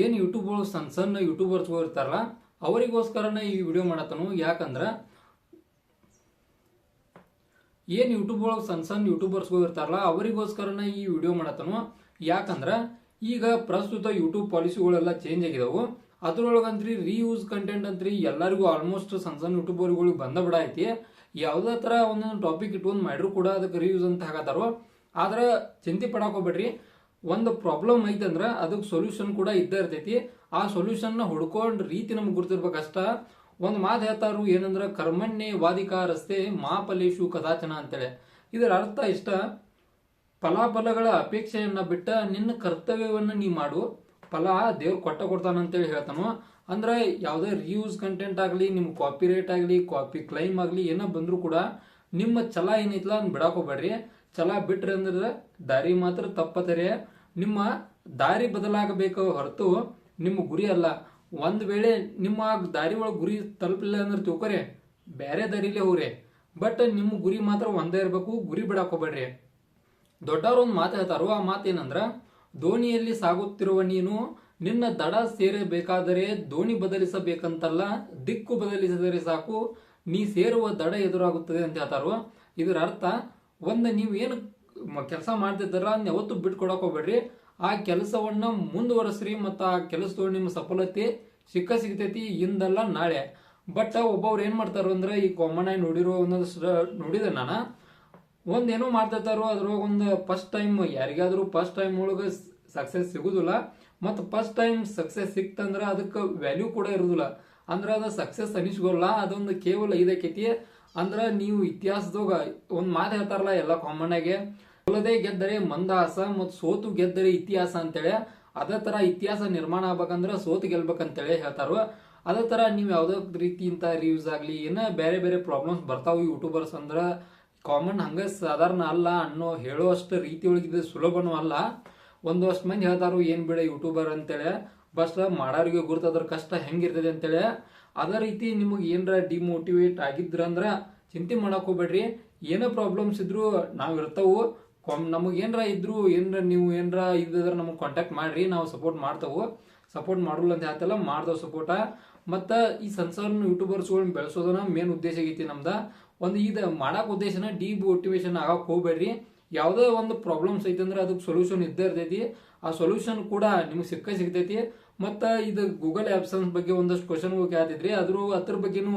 ಏನು ಯೂಟ್ಯೂಬ್ಗಳು ಸಣ್ಣ ಸಣ್ಣ ಯೂಟ್ಯೂಬರ್ಸ್ಗಳು ಇರ್ತಾರಲ್ಲ, ಅವರಿಗೋಸ್ಕರನೇ ಈ ವಿಡಿಯೋ ಮಾಡತ್ತನು. ಯಾಕಂದ್ರೆ ಏನು ಯೂಟ್ಯೂಬ್ ಒಳಗೆ ಸಣ್ಣ ಸಣ್ಣ ಯೂಟ್ಯೂಬರ್ಸ್ಗಳು ಇರ್ತಾರಲ್ಲ, ಅವರಿಗೋಸ್ಕರನೇ ಈ ವಿಡಿಯೋ ಮಾಡತ್ತನು. ಯಾಕಂದ್ರೆ ಈಗ ಪ್ರಸ್ತುತ ಯೂಟ್ಯೂಬ್ ಪಾಲಿಸಿಗಳೆಲ್ಲ ಚೇಂಜ್ ಆಗಿದಾವು. ಅದ್ರೊಳಗಂತ್ರಿ ರೀಯೂಸ್ ಕಂಟೆಂಟ್ ಅಂತ್ರಿ ಎಲ್ಲರಿಗೂ ಆಲ್ಮೋಸ್ಟ್ ಸಣ್ಣ ಸಣ್ಣ ಯೂಟ್ಯೂಬರ್ಗಳಿಗೆ ಬಂದ ಬಿಡ ಐತಿ. ಯಾವುದೇ ಥರ ಒಂದೊಂದು ಟಾಪಿಕ್ ಇಟ್ಕೊಂಡು ಮಾಡಿದ್ರು ಕೂಡ ಅದಕ್ಕೆ ರೀಯೂಸ್ ಅಂತ ಹಾಕತ್ತಾರೋ. ಆದ್ರೆ ಚಿಂತೆ ಪಡಕೋಬೇಡ್ರಿ. ಒಂದು ಪ್ರಾಬ್ಲಮ್ ಐತಂದ್ರ ಅದಕ್ಕೆ ಸೊಲ್ಯೂಷನ್ ಕೂಡ ಇದ್ದೇ ಇರ್ತೈತಿ. ಆ ಸೊಲ್ಯೂಷನ್ನ ಹುಡ್ಕೊಂಡ್ ರೀತಿ ನಮ್ಗೆ ಗುರ್ತಿರ್ಬೇಕಷ್ಟ ಒಂದು ಮಾತು ಹೇಳ್ತಾರು ಏನಂದ್ರೆ ಕರ್ಮಣ್ಯೆ ವಾದಿಕ ರಸ್ತೆ ಮಾಫಲೇಶು ಕದಾಚನ ಅಂತೇಳಿ. ಇದರ ಅರ್ಥ ಇಷ್ಟ. ಫಲಾಫಲಗಳ ಅಪೇಕ್ಷೆಯನ್ನ ಬಿಟ್ಟ ನಿನ್ನ ಕರ್ತವ್ಯವನ್ನು ನೀ ಮಾಡು. ಫಲ ದೇವ್ರು ಕೊಟ್ಟ ಕೊಡ್ತಾನ ಅಂತೇಳಿ ಹೇಳ್ತಾನು. ಅಂದ್ರೆ ಯಾವುದೇ ರಿಯೂಸ್ ಕಂಟೆಂಟ್ ಆಗಲಿ ನಿಮ್ಮ ಕಾಪಿ ರೇಟ್ ಆಗಲಿ ಕಾಪಿ ಕ್ಲೈಮ್ ಆಗಲಿ ಏನೋ ಬಂದರೂ ಕೂಡ ನಿಮ್ಮ ಛಲ ಏನೈತಲ್ಲ ಅದನ್ನ ಬಿಡಾಕೋಬೇಡ್ರಿ ಛಲ ಬಿಟ್ರಿ ಅಂದ್ರೆ ದಾರಿ ಮಾತ್ರ ತಪ್ಪತರೆ ನಿಮ್ಮ ದಾರಿ ಬದಲಾಗಬೇಕು ಹೊರತು ನಿಮ್ಮ ಗುರಿ ಅಲ್ಲ. ಒಂದು ವೇಳೆ ನಿಮ್ಮ ದಾರಿ ಒಳಗೆ ಗುರಿ ತಲುಪಿಲ್ಲ ಅಂದ್ರೆ ತಿಳ್ಕೊರಿ ಬೇರೆ ದಾರಿಲೇ ಹೋಗ್ರಿ. ಬಟ್ ನಿಮ್ಮ ಗುರಿ ಮಾತ್ರ ಒಂದೇ ಇರಬೇಕು, ಗುರಿ ಬಿಡಾಕೋಬೇಡ್ರಿ. ದೊಡ್ಡವರು ಒಂದು ಮಾತು ಹೇಳ್ತಾರೋ, ಆ ಮಾತೇನಂದ್ರೆ ದೋಣಿಯಲ್ಲಿ ಸಾಗುತ್ತಿರುವ ನೀನು ನಿನ್ನ ದಡ ಸೇರಬೇಕಾದರೆ ದೋಣಿ ಬದಲಿಸಬೇಕಂತಲ್ಲ, ದಿಕ್ಕು ಬದಲಿಸಿದರೆ ಸಾಕು, ನೀ ಸೇರುವ ದಡ ಎದುರಾಗುತ್ತದೆ ಅಂತ ಹೇಳ್ತಾರೋ. ಇದರ ಅರ್ಥ, ಒಂದು ನೀವು ಏನು ಕೆಲಸ ಮಾಡ್ತಿದ್ದಾರ ಯಾವತ್ತು ಬಿಟ್ಕೊಡಕ್ ಹೋಗ್ಬೇಡ್ರಿ. ಆ ಕೆಲಸವನ್ನ ಮುಂದುವರೆಸ್ರಿ ಮತ್ತು ಆ ಕೆಲಸದೊಳಗೆ ನಿಮ್ಮ ಸಫಲತೆ ಸಿಕ್ಕ ಸಿಗ್ತೈತಿ, ಇಂದಲ್ಲ ನಾಳೆ. ಬಟ್ ಒಬ್ಬವ್ರು ಏನ್ ಮಾಡ್ತಾರೋ ಅಂದ್ರೆ ಈ ಕಾಮನ್ ಆಗಿ ನೋಡಿರೋ ಒಂದೊಂದು ನೋಡಿದೆ ನಾನು. ಒಂದೇನೋ ಮಾಡ್ತಿರ್ತಾರೋ ಅದ್ರೊಳಗೆ ಒಂದು ಫಸ್ಟ್ ಟೈಮ್ ಯಾರಿಗಾದ್ರೂ ಫಸ್ಟ್ ಟೈಮ್ ಒಳಗೆ ಸಕ್ಸಸ್ ಸಿಗುದಿಲ್ಲ. ಮತ್ತು ಫಸ್ಟ್ ಟೈಮ್ ಸಕ್ಸಸ್ ಸಿಕ್ತಂದ್ರ ಅದಕ್ಕೆ ವ್ಯಾಲ್ಯೂ ಕೂಡ ಇರುದಿಲ್ಲ. ಅಂದ್ರೆ ಅದು ಸಕ್ಸಸ್ ಅನಿಸ್ಕೊಲ್ಲ ಅದೊಂದು ಕೇವಲ ಇದಕ್ಕೈತಿ ಅಂದ್ರ ನೀವು ಇತಿಹಾಸದಾಗ ಒಂದ್ ಮಾತು ಹೇಳ್ತಾರಲ್ಲ ಎಲ್ಲ ಕಾಮನ್ ಆಗಿ ಸೋಲದೆ ಗೆದ್ದರೆ ಮಂದಹಾಸ ಮತ್ತು ಸೋತು ಗೆದ್ದರೆ ಇತಿಹಾಸ ಅಂತೇಳಿ, ಅದೇ ತರ ಇತಿಹಾಸ ನಿರ್ಮಾಣ ಆಗ್ಬೇಕಂದ್ರ ಸೋತು ಗೆಲ್ಬೇಕಂತೇಳಿ ಹೇಳ್ತಾರೋ. ಅದೇ ತರ ನೀವು ಯಾವುದೇ ರೀತಿ ಇಂಥ ರಿವ್ಯೂಸ್ ಆಗ್ಲಿ, ಏನ ಬೇರೆ ಬೇರೆ ಪ್ರಾಬ್ಲಮ್ಸ್ ಬರ್ತಾವ ಯೂಟ್ಯೂಬರ್ಸ್ ಅಂದ್ರ ಕಾಮನ್ ಹಂಗ ಸಾಧಾರಣ ಅಲ್ಲ ಅನ್ನೋ ಹೇಳುವಷ್ಟು ರೀತಿ ಒಳಗಿದೆ ಸುಲಭನೂ ಅಲ್ಲ. ಒಂದಷ್ಟು ಮಂದಿ ಹೇಳ್ತಾರು, ಏನ್ ಬಿಡ ಯೂಟ್ಯೂಬರ್ ಅಂತೇಳಿ, ಬಸ್ ಮಾಡೋರಿಗೆ ಗುರ್ತದ್ರ ಕಷ್ಟ ಹೆಂಗಿರ್ತದೆ ಅಂತೇಳಿ. ಅದೇ ರೀತಿ ನಿಮಗೆ ಏನರ ಡಿಮೋಟಿವೇಟ್ ಆಗಿದ್ರಂದ್ರೆ ಚಿಂತೆ ಮಾಡಕ್ ಹೋಗ್ಬೇಡ್ರಿ. ಏನೋ ಪ್ರಾಬ್ಲಮ್ಸ್ ಇದ್ರು ನಾವು ಇರ್ತಾವು. ನಮಗೆ ಏನರ ಇದ್ರು ಏನರ ನೀವು ಏನರ ಇದ್ರ ನಮಗೆ ಕಾಂಟ್ಯಾಕ್ಟ್ ಮಾಡ್ರಿ. ನಾವು ಸಪೋರ್ಟ್ ಮಾಡ್ತವು. ಸಪೋರ್ಟ್ ಮಾಡಲ್ಲ ಅಂತ ಹೇಳ್ತಲ್ಲ, ಮಾಡ್ದವ್ ಸಪೋರ್ಟ ಮತ್ತು ಈ ಸಂಸಾರನ ಯೂಟ್ಯೂಬರ್ಸ್ಗಳನ್ನ ಬೆಳೆಸೋದನ್ನ ಮೇನ್ ಉದ್ದೇಶ ಐತಿ ನಮ್ದು. ಒಂದು ಇದು ಮಾಡೋಕೆ ಉದ್ದೇಶನ ಡಿಮೋಟಿವೇಶನ್ ಆಗೋಕೆ ಹೋಗ್ಬೇಡ್ರಿ. ಯಾವುದೇ ಒಂದು ಪ್ರಾಬ್ಲಮ್ಸ್ ಐತಿ ಅಂದ್ರೆ ಅದಕ್ಕೆ ಸೊಲ್ಯೂಷನ್ ಇದ್ದೇ ಇರ್ತೈತಿ. ಆ ಸೊಲ್ಯೂಷನ್ ಕೂಡ ನಿಮ್ಗೆ ಸಿಕ್ಕ ಸಿಗ್ತೈತಿ. ಮತ್ತು ಇದು ಗೂಗಲ್ ಆ್ಯಪ್ಸನ್ಸ್ ಬಗ್ಗೆ ಒಂದಷ್ಟು ಕ್ವಶನ್ ಕೇಳ್ತಿದ್ರಿ. ಅದ್ರ ಅದ್ರ ಬಗ್ಗೆನೂ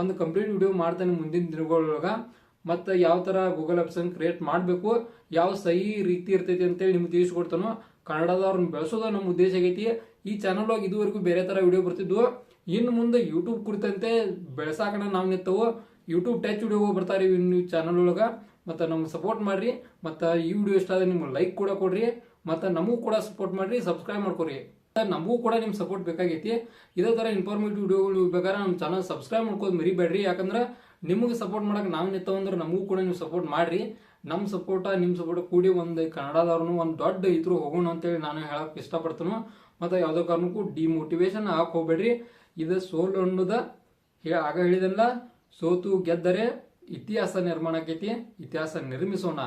ಒಂದು ಕಂಪ್ಲೀಟ್ ವಿಡಿಯೋ ಮಾಡ್ತಾನೆ ಮುಂದಿನ ದಿನಗಳೊಳಗೆ. ಮತ್ತು ಯಾವ ತರ ಗೂಗಲ್ ಆ್ಯಪ್ಸನ್ ಕ್ರಿಯೇಟ್ ಮಾಡಬೇಕು, ಯಾವ ಸಹಿ ರೀತಿ ಇರ್ತೈತಿ ಅಂತೇಳಿ ನಿಮ್ಗೆ ತಿಳಿಸ್ಕೊಡ್ತಾನೋ. ಕನ್ನಡದವ್ರನ್ನ ಬೆಳೆಸೋದು ನಮ್ಮ ಉದ್ದೇಶ ಆಗೈತಿ. ಈ ಚಾನಲ್ ಒಳಗೆ ಇದುವರೆಗೂ ಬೇರೆ ತರ ವಿಡಿಯೋ ಬರ್ತಿದ್ವು. ಇನ್ನು ಮುಂದೆ ಯೂಟ್ಯೂಬ್ ಕುರಿತಂತೆ ಬೆಳೆಸಾಕಣ ನಾವು ನಿಂತವು. ಯೂಟ್ಯೂಬ್ ಟಚ್ ವಿಡಿಯೋ ಬರ್ತಾರೆ ಇನ್ನು ಚಾನಲ್ ಒಳಗ. ಮತ್ತು ನಮ್ಗೆ ಸಪೋರ್ಟ್ ಮಾಡ್ರಿ, ಮತ್ತು ಈ ವಿಡಿಯೋ ಇಷ್ಟ ಆದ್ರೆ ನಿಮ್ಗೆ ಲೈಕ್ ಕೂಡ ಕೊಡ್ರಿ, ಮತ್ತು ನಮಗೂ ಕೂಡ ಸಪೋರ್ಟ್ ಮಾಡ್ರಿ ಸಬ್ಸ್ಕ್ರೈಬ್ ಮಾಡ್ಕೊರಿ. ನಮಗೂ ಕೂಡ ನಿಮ್ಮ ಸಪೋರ್ಟ್ ಬೇಕಾಗೈತಿ. ಇದೇ ಥರ ಇನ್ಫಾರ್ಮೇಟಿವ್ ವಿಡಿಯೋಗಳು ಬೇಕಾದ್ರೆ ನಮ್ಮ ಚಾನಲ್ ಸಬ್ಸ್ಕ್ರೈಬ್ ಮಾಡ್ಕೋದು ಮರಿಬೇಡ್ರಿ. ಯಾಕಂದ್ರೆ ನಿಮಗೆ ಸಪೋರ್ಟ್ ಮಾಡಕ್ಕೆ ನಾವು ನಿಂತವಂದ್ರೆ ನಮಗೂ ಕೂಡ ನೀವು ಸಪೋರ್ಟ್ ಮಾಡ್ರಿ. ನಮ್ಮ ಸಪೋರ್ಟ ನಿಮ್ಮ ಸಪೋರ್ಟ್ ಕೂಡಿ ಒಂದು ಕನ್ನಡದವ್ರನ್ನು ಒಂದು ದೊಡ್ಡ ಇದ್ರು ಹೋಗೋಣ ಅಂತೇಳಿ ನಾನು ಹೇಳಕ್ ಇಷ್ಟಪಡ್ತೀನಿ. ಮತ್ತು ಯಾವುದೋ ಕಾರಣಕ್ಕೂ ಡಿಮೋಟಿವೇಶನ್ ಹೋಗ್ಬೇಡ್ರಿ. ಇದು ಸೋಲು ಅನ್ನೋದ ಆಗ ಹೇಳಿದಲ್ಲ ಸೋತು ಗೆದ್ದರೆ ಇತಿಹಾಸ ನಿರ್ಮಾಣ ಆಕೈತಿ ಇತಿಹಾಸ ನಿರ್ಮಿಸೋಣ.